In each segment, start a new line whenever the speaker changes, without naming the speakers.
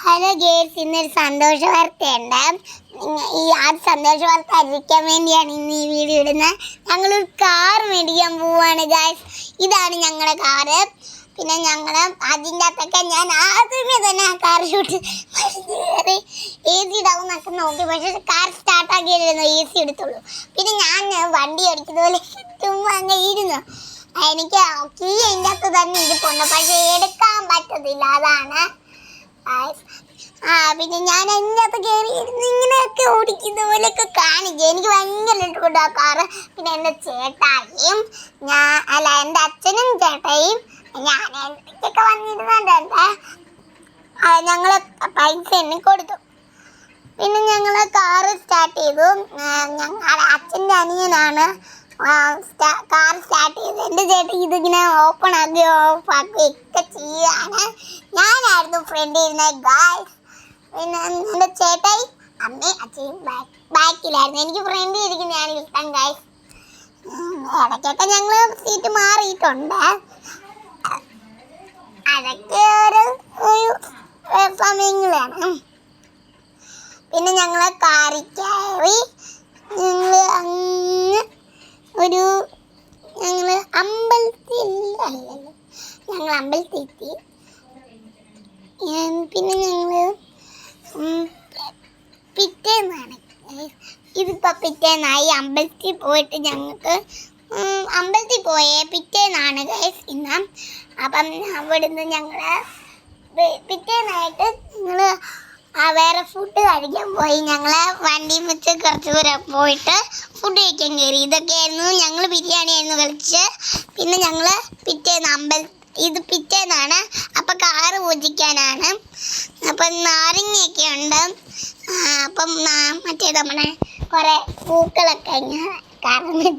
Hello girls ഇന്നൊരു സന്തോഷ വാർത്തയുണ്ട്. ഈ ആ സന്തോഷ വാർത്ത അറിയിക്കാൻ വേണ്ടിയാണ് ഇന്ന് ഈ വീഡിയോ ഇടുന്നത് ഞങ്ങളൊരു കാർ മേടിക്കാൻ പോവാണ് ഗായ്സ് ഇതാണ് ഞങ്ങളുടെ കാറ് പിന്നെ ഞങ്ങൾ അതിന്റെ അകത്തൊക്കെ ഞാൻ ആദ്യമേ തന്നെ ആ കാർ ഷൂട്ട് എ സി ഇടാവും എന്നൊക്കെ നോക്കി. പക്ഷേ കാർ സ്റ്റാർട്ടാക്കിയിരുന്നു എ സി എടുത്തുള്ളൂ. പിന്നെ ഞാൻ വണ്ടി ഓടിക്കുന്ന പോലെ ചുമ്മാ അങ്ങ് ഇരുന്നു. എനിക്ക് കീ അതിന്റെ അകത്ത് തന്നെ ഇരിപ്പുണ്ട്. പക്ഷേ എടുക്കാൻ പറ്റത്തില്ല. അതാണ് ആ പിന്നെ ഞാൻ അതിനകത്ത് കയറി ഇങ്ങനെയൊക്കെ ഓടിക്കുന്ന പോലെയൊക്കെ കാണിക്കും. എനിക്ക് ഭയങ്കര ഇഷ്ടപ്പെട്ടു ആ കാറ് പിന്നെ എന്റെ ചേട്ടായിയും ഞാൻ അല്ല എന്റെ അച്ഛനും ചേട്ടായും ഞാൻ എനിക്കൊക്കെ വന്നിരുന്നുണ്ട് ഞങ്ങൾ പൈസ എണ്ണി കൊടുത്തു പിന്നെ ഞങ്ങൾ കാറ് സ്റ്റാർട്ട് ചെയ്തു. ഞങ്ങളുടെ അച്ഛന്റെ അനിയനാണ്. കാർ സ്റ്റാർട്ട് ചെയ്ത് എന്റെ ചേട്ടൻ ഇതിങ്ങനെ ഓപ്പൺ ആക്കി ഓഫ് ആക്കി ഒക്കെ ചെയ്യാണ് ഞാനായിരുന്നു ഫ്രണ്ട് ഇരുന്നത് ഗായ്സ് പിന്നെ എന്റെ ചേട്ടായി അമ്മയും അച്ഛനും ബാക്ക് ബാക്കിലായിരുന്നു എനിക്ക് ഫ്രണ്ട് ഇരിക്കുന്നതാണ് ഇഷ്ടം ഗായ്സ് ഇടയ്ക്കൊക്കെ ഞങ്ങൾ സീറ്റ് മാറിയിട്ടുണ്ട്. അതൊക്കെ ഒരു ഒരു സമയങ്ങളാണ്. പിന്നെ ഞങ്ങൾ കാറിക്കായി ഞങ്ങൾ അങ്ങ് ഒരു ഞങ്ങൾ അമ്പലത്തിൽ അല്ലല്ലോ ഞങ്ങൾ അമ്പലത്തിൽ എത്തി. പിന്നെ ഞങ്ങൾ പിറ്റേന്നാണ്. ഇതിപ്പോൾ പിറ്റേന്നായി. അമ്പലത്തിൽ പോയിട്ട് ഞങ്ങൾക്ക് അമ്പലത്തിൽ പോയേ പിറ്റേന്നാണ് ഗൈസ് ഇന്ന്. അപ്പം അവിടുന്ന് ഞങ്ങൾ പിറ്റേന്നായിട്ട് ഞങ്ങൾ വേറെ ഫുഡ് കഴിക്കാൻ പോയി. ഞങ്ങൾ വണ്ടി വെച്ച് കുറച്ച് ദൂരം പോയിട്ട് ഫുഡ് കഴിക്കാൻ കയറി. ഇതൊക്കെയായിരുന്നു ഞങ്ങൾ ബിരിയാണി ആയിരുന്നു കളിച്ച് പിന്നെ ഞങ്ങൾ പിറ്റേന്ന് അമ്പൽ ഇത് പിറ്റേന്നാണ്. അപ്പം കാറ് പൂജിക്കാനാണ്. അപ്പം നാരങ്ങയൊക്കെ ഉണ്ട്. അപ്പം മറ്റേ നമ്മുടെ കുറേ പൂക്കളൊക്കെ ഇങ്ങനെ കറന്ന്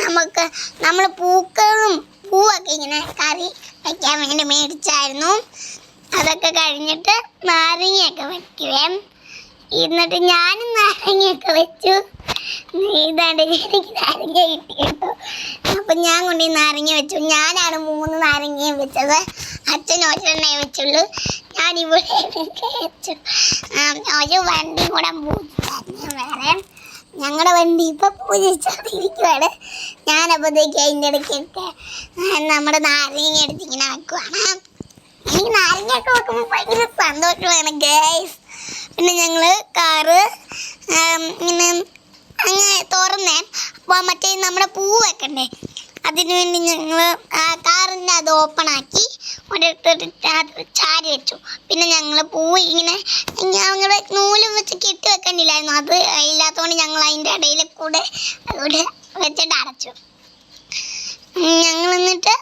നമുക്ക് നമ്മൾ പൂക്കളും പൂവൊക്കെ ഇങ്ങനെ കറി വയ്ക്കാൻ വേണ്ടി മേടിച്ചായിരുന്നു. അതൊക്കെ കഴിഞ്ഞിട്ട് നാരങ്ങയൊക്കെ വയ്ക്കുകയും എന്നിട്ട് ഞാനും നാരങ്ങയൊക്കെ വെച്ചു. ഇതാണ്ട് എനിക്ക് നാരങ്ങ കിട്ടി കേട്ടോ അപ്പം ഞാൻ കൊണ്ട് നാരങ്ങ വെച്ചു. ഞാനാണ് മൂന്ന് നാരങ്ങയും വെച്ചത്. അച്ഛൻ ഒരെണ്ണേ വെച്ചുള്ളൂ. ഞാൻ ഇവിടെ വെച്ചു. ഒരു വണ്ടി കൂടെ വേറെ ഞങ്ങളുടെ വണ്ടി ഇപ്പൊ പൂജിച്ചോണ്ടിരിക്കുവാണ്. ഞാനപ്പോഴത്തേക്ക് അതിന്റെ ഇടയ്ക്കൊക്കെ നമ്മുടെ നാരങ്ങ എടുത്തിങ്ങനെ ആക്കുവാണ് എനിക്ക് നാരങ്ങയൊക്കെ വെക്കുമ്പോൾ ഭയങ്കര സന്തോഷമാണ് ഗേസ് പിന്നെ ഞങ്ങൾ കാറ് ഇങ്ങനെ മറ്റേ നമ്മുടെ പൂ വെക്കണ്ടേ? അതിനുവേണ്ടി ഞങ്ങൾ കാറിന്റെ അത് ഓപ്പൺ ആക്കി ഒരിടത്തൊരു ചാ- ചാരി വെച്ചു. പിന്നെ ഞങ്ങൾ പൂ ഇങ്ങനെ ഞങ്ങൾ നൂലും വെച്ച് കെട്ടി വെക്കണ്ടില്ലായിരുന്നു. അത് ഇല്ലാത്തതുകൊണ്ട് ഞങ്ങൾ അതിന്റെ ഇടയിൽ കൂടെ അതുകൂടെ വെച്ചിട്ട് അടച്ചു. ഞങ്ങൾ എന്നിട്ട്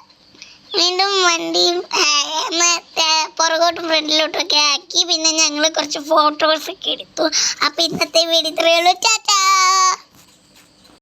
വീണ്ടും വണ്ടി പുറകോട്ടും ഫ്രണ്ടിലോട്ടും ഒക്കെ ആക്കി പിന്നെ ഞങ്ങൾ കുറച്ച് ഫോട്ടോസ് ഒക്കെ എടുത്തു. അപ്പം ഇന്നത്തെ വീഡിയോ ഇത്രയേ ടാറ്റാ!